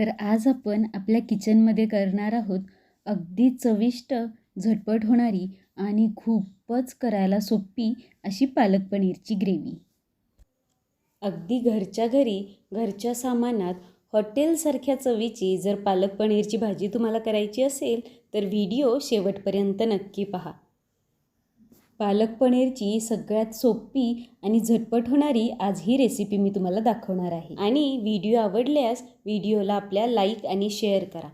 तर आज आपण आपल्या किचनमध्ये करणार आहोत अगदी चविष्ट झटपट होणारी आणि खूपच करायला सोपी अशी पालक पनीरची ग्रेव्ही. अगदी घरच्या घरी घरच्या सामानात हॉटेलसारख्या चवीची जर पालक पनीरची भाजी तुम्हाला करायची असेल तर व्हिडिओ शेवटपर्यंत नक्की पहा. पालक पनीरची सगळ्यात सोपी आणि झटपट होणारी आज ही रेसिपी मी तुम्हाला दाखवणार आहे. आणि व्हिडिओ आवडल्यास व्हिडिओला आपल्या लाईक आणि शेअर करा.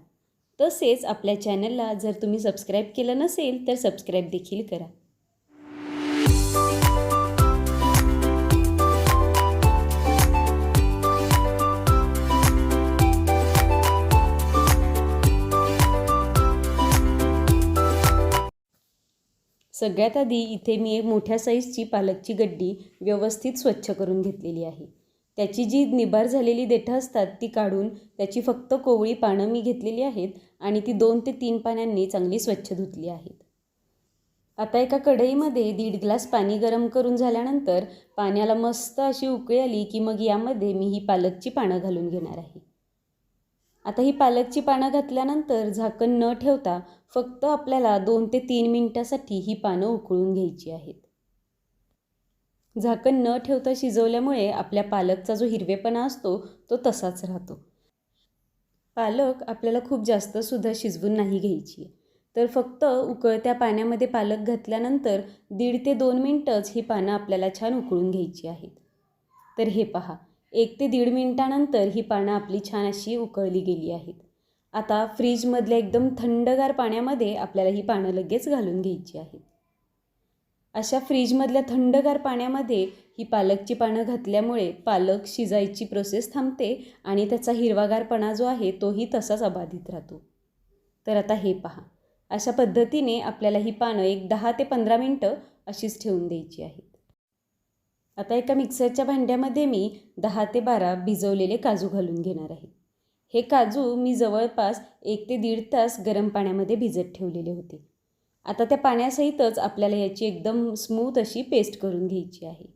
तसेच आपल्या चॅनलला जर तुम्ही सबस्क्राईब केलं नसेल तर सबस्क्राईब देखील करा. सगळ्यात आधी इथे मी एक मोठ्या साईजची पालकची गड्डी व्यवस्थित स्वच्छ करून घेतलेली आहे. त्याची जी निबार झालेली देठं असतात ती काढून त्याची फक्त कोवळी पानं मी घेतलेली आहेत आणि ती दोन ते तीन पाण्याने चांगली स्वच्छ धुतली आहेत. आता एका कढईमध्ये दीड ग्लास पाणी गरम करून झाल्यानंतर पाण्याला मस्त अशी उकळी आली की मग यामध्ये मी ही पालकची पानं घालून घेणार आहे. आता ही पालकची पानं घातल्यानंतर झाकण न ठेवता फक्त आपल्याला दोन ते तीन मिनटासाठी ही पानं उकळून घ्यायची आहेत. झाकण न ठेवता शिजवल्यामुळे आपल्या पालकचा जो हिरवेपणा असतो तो तसाच राहतो. पालक आपल्याला खूप जास्तसुद्धा शिजवून नाही घ्यायची. तर फक्त उकळत्या पाण्यामध्ये पालक घातल्यानंतर दीड ते दोन मिनटंच ही पानं आपल्याला छान उकळून घ्यायची आहेत. तर हे पहा एक ते दीड मिनटानंतर ही पानं आपली छान अशी उकळली गेली आहेत. आता फ्रीजमधल्या एकदम थंडगार पाण्यामध्ये आपल्याला ही पानं लगेच घालून घ्यायची आहेत. अशा फ्रीजमधल्या थंडगार पाण्यामध्ये ही पालकची पानं घातल्यामुळे पालक शिजायची प्रोसेस थांबते आणि त्याचा हिरवागारपणा जो आहे तोही तसाच अबाधित राहतो. तर आता हे पहा. अशा पद्धतीने आपल्याला ही पानं एक दहा ते पंधरा मिनटं अशीच ठेवून द्यायची आहेत. आता एका मिक्सरच्या भांड्यामध्ये मी दहा ते बारा भिजवलेले काजू घालून घेणार आहे. हे काजू मी जवळपास एक ते दीड तास गरम पाण्यामध्ये भिजत ठेवलेले होते. आता त्या पाण्यासहितच आपल्याला याची एकदम स्मूथ अशी पेस्ट करून घ्यायची आहे.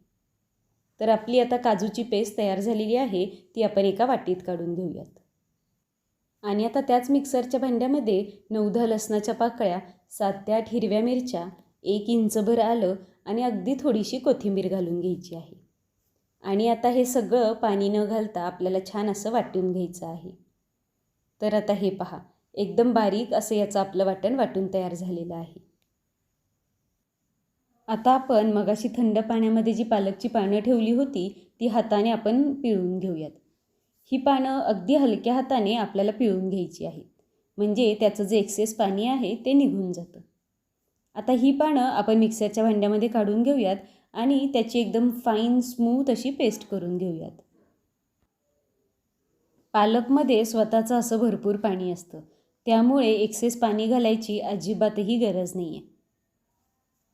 तर आपली आता काजूची पेस्ट तयार झालेली आहे ती आपण एका वाटीत काढून घेऊयात. आणि आता त्याच मिक्सरच्या भांड्यामध्ये नऊ दहा लसणाच्या पाकळ्या सात ते आठ हिरव्या मिरच्या एक इंचभर आलं आणि अगदी थोडीशी कोथिंबीर घालून घ्यायची आहे. आणि आता हे सगळं पाणी न घालता आपल्याला छान असं वाटून घ्यायचं आहे. तर आता हे पहा एकदम बारीक असं याचं आपलं वाटण वाटून तयार झालेलं आहे. आता आपण मगाशी थंड पाण्यामध्ये जी पालकची पानं ठेवली होती ती हाताने आपण पिळून घेऊयात. ही पानं अगदी हलक्या हाताने आपल्याला पिळून घ्यायची आहेत. म्हणजे त्याचं जे एक्सेस पाणी आहे ते निघून जातं. आता ही पानं आपण मिक्सरच्या भांड्यामध्ये काढून घेऊयात आणि त्याची एकदम फाईन स्मूथ अशी पेस्ट करून घेऊयात. पालकमध्ये स्वतःचं असं भरपूर पाणी असतं. त्यामुळे एक्सेस पाणी घालायची अजिबातही गरज नाही आहे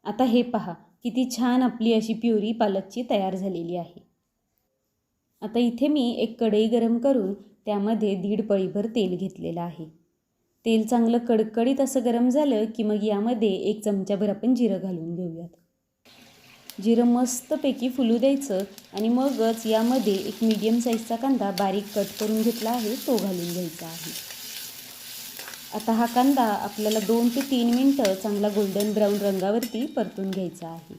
आता हे पहा किती छान आपली अशी प्युरी पालकची तयार झालेली आहे. आता इथे मी एक कढई गरम करून त्यामध्ये दीड पळीभर तेल घेतलेलं आहे. तेल चांगलं कडकडीत असं गरम झालं की मग यामध्ये एक चमच्याभर आपण जिरं घालून घेऊयात. जिरं मस्तपैकी फुलू द्यायचं आणि मगच यामध्ये एक मीडियम साईजचा कांदा बारीक कट करून घेतला आहे तो घालून घ्यायचा आहे. आता हा कांदा आपल्याला दोन ते तीन मिनटं चांगला गोल्डन ब्राऊन रंगावरती परतून घ्यायचा आहे.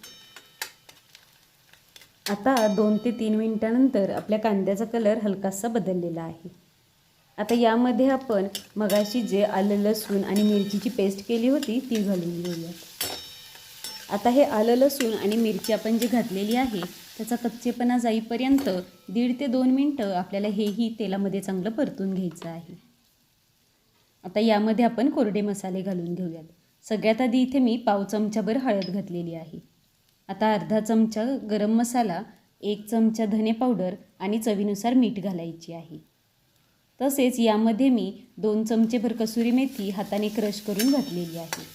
आता दोन ते तीन मिनटानंतर आपल्या कांद्याचा कलर हलकासा बदललेला आहे. आता यामध्ये आपण मगाशी जे आलं लसूण आणि मिरचीची पेस्ट केली होती ती घालून घेऊयात. आता हे आलं लसूण आणि मिरची आपण जी घातलेली आहे त्याचा कच्चेपणा जाईपर्यंत दीड ते दोन मिनटं आपल्याला हेही तेलामध्ये चांगलं परतून घ्यायचं आहे. आता यामध्ये आपण कोरडे मसाले घालून घेऊयात. सगळ्यात आधी इथे मी पाव चमचाभर हळद घातलेली आहे. आता अर्धा चमचा गरम मसाला एक चमचा धने पावडर आणि चवीनुसार मीठ घालायची आहे. तसेच यामध्ये मी दोन चमचेभर कसुरी मेथी हाताने क्रश करून घातलेली आहे.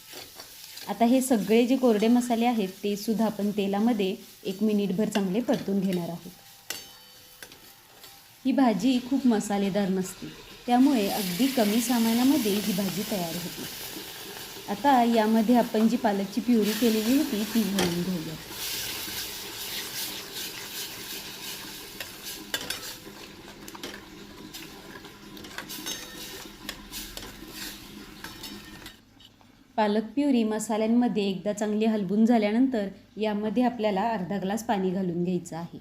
आता हे सगळे जे कोरडे मसाले आहेत ते सुद्धा आपण तेलामध्ये एक मिनिटभर चांगले परतून घेणार आहोत. ही भाजी खूप मसालेदार नसते त्यामुळे अगदी कमी सामानामध्ये ही भाजी तयार होते. आता यामध्ये आपण जी पालकची प्युरी केलेली होती ती घालून घेऊया पालक प्युरी मसाल्यांमध्ये एकदा चांगली हलवून झाल्यानंतर यामध्ये आपल्याला अर्धा ग्लास पाणी घालून घ्यायचं आहे.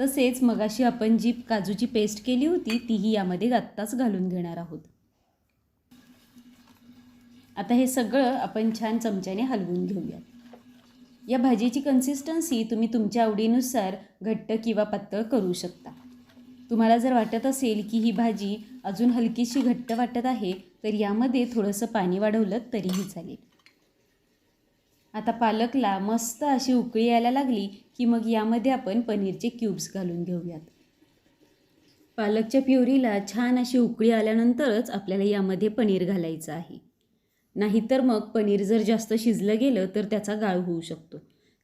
तसेच मगाशी आपण जी काजूची पेस्ट केली होती तीही यामध्ये आत्ताच घालून घेणार आहोत. आता हे सगळं आपण छान चमच्याने हलवून घेऊया या भाजीची कन्सिस्टन्सी तुम्ही तुमच्या आवडीनुसार घट्ट किंवा पातळ करू शकता. तुम्हाला जर वाटत असेल की ही भाजी अजून हलकीशी घट्ट वाटत आहे तर यामध्ये थोडंसं पाणी वाढवलं तरीही चालेल. आता पालकला मस्त अशी उकळी यायला लागली की मग यामध्ये आपण पनीरचे क्यूब्स घालून घेऊयात. पालकच्या प्युरीला छान अशी उकळी आल्यानंतरच आपल्याला यामध्ये पनीर घालायचं आहे. नाहीतर मग पनीर जर जास्त शिजलं गेलं तर त्याचा गाळ होऊ शकतो.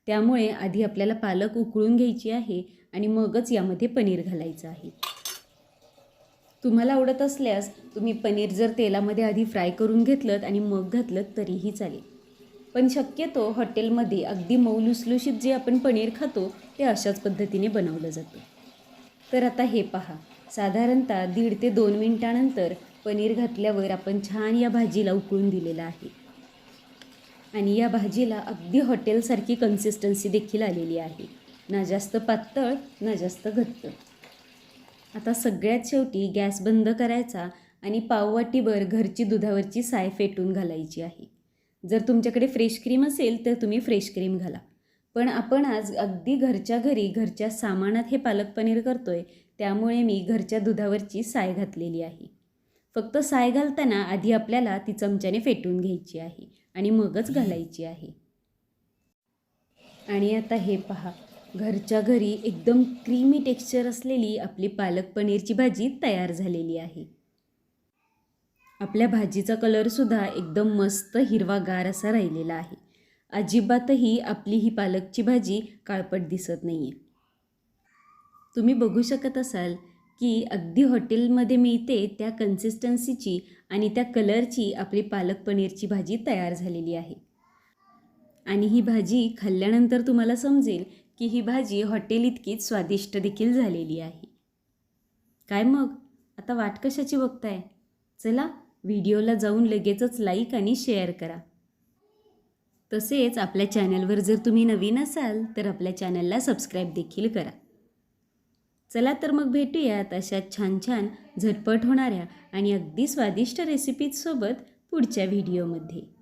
त्यामुळे आधी आपल्याला पालक उकळून घ्यायची आहे आणि मगच यामध्ये पनीर घालायचं आहे. तुम्हाला आवडत असल्यास तुम्ही पनीर जर तेलामध्ये आधी फ्राय करून घेतलं आणि मग घातलं तरीही चालेल. पण शक्यतो हॉटेलमध्ये अगदी मऊ लुसलुशीत जे आपण पनीर खातो ते अशाच पद्धतीने बनवलं जातं. तर आता हे पहा. साधारणतः दीड ते दोन मिनटानंतर पनीर घातल्यावर आपण छान या भाजीला उकळून दिलेलं आहे. आणि या भाजीला अगदी हॉटेलसारखी कन्सिस्टन्सी देखील आलेली आहे. ना जास्त पातळ ना जास्त घट्ट. आता सगळ्यात शेवटी गॅस बंद करायचा आणि पाववाटीभर घरची दुधावरची साय फेटून घालायची आहे. जर तुमच्याकडे फ्रेश क्रीम असेल तर तुम्ही फ्रेश क्रीम घाला. पण आपण आज अगदी घरच्या घरी घरच्या सामानात हे पालक पनीर करतो आहे त्यामुळे मी घरच्या दुधावरची साय घातलेली आहे. फक्त साय घालताना आधी आपल्याला ती चमच्याने फेटून घ्यायची आहे आणि मगच घालायची आहे. आणि आता हे पहा. घरच्या घरी एकदम क्रीमी टेक्स्चर असलेली आपली पालक पनीरची भाजी तयार झालेली आहे. आपल्या भाजीचा कलरसुद्धा एकदम मस्त हिरवागार असा राहिलेला आहे. अजिबातही आपली ही पालकची भाजी काळपट दिसत नाही आहे तुम्ही बघू शकत असाल की अगदी हॉटेलमध्ये मिळते त्या कन्सिस्टन्सीची आणि त्या कलरची आपली पालक पनीरची भाजी तयार झालेली आहे. आणि ही भाजी खाल्ल्यानंतर तुम्हाला समजेल की ही भाजी हॉटेल इतकीच स्वादिष्ट देखील झालेली आहे. काय मग? आता वाट कशाची बघताय? चला व्हिडिओला जाऊन लगेचच लाईक आणि शेअर करा. तसेच आपल्या चॅनलवर जर तुम्ही नवीन असाल तर आपल्या चॅनलला सबस्क्राईब देखील करा. चला तर मग भेटूयात अशा छान छान झटपट होणाऱ्या आणि अगदी स्वादिष्ट रेसिपीजसोबत पुढच्या व्हिडिओमध्ये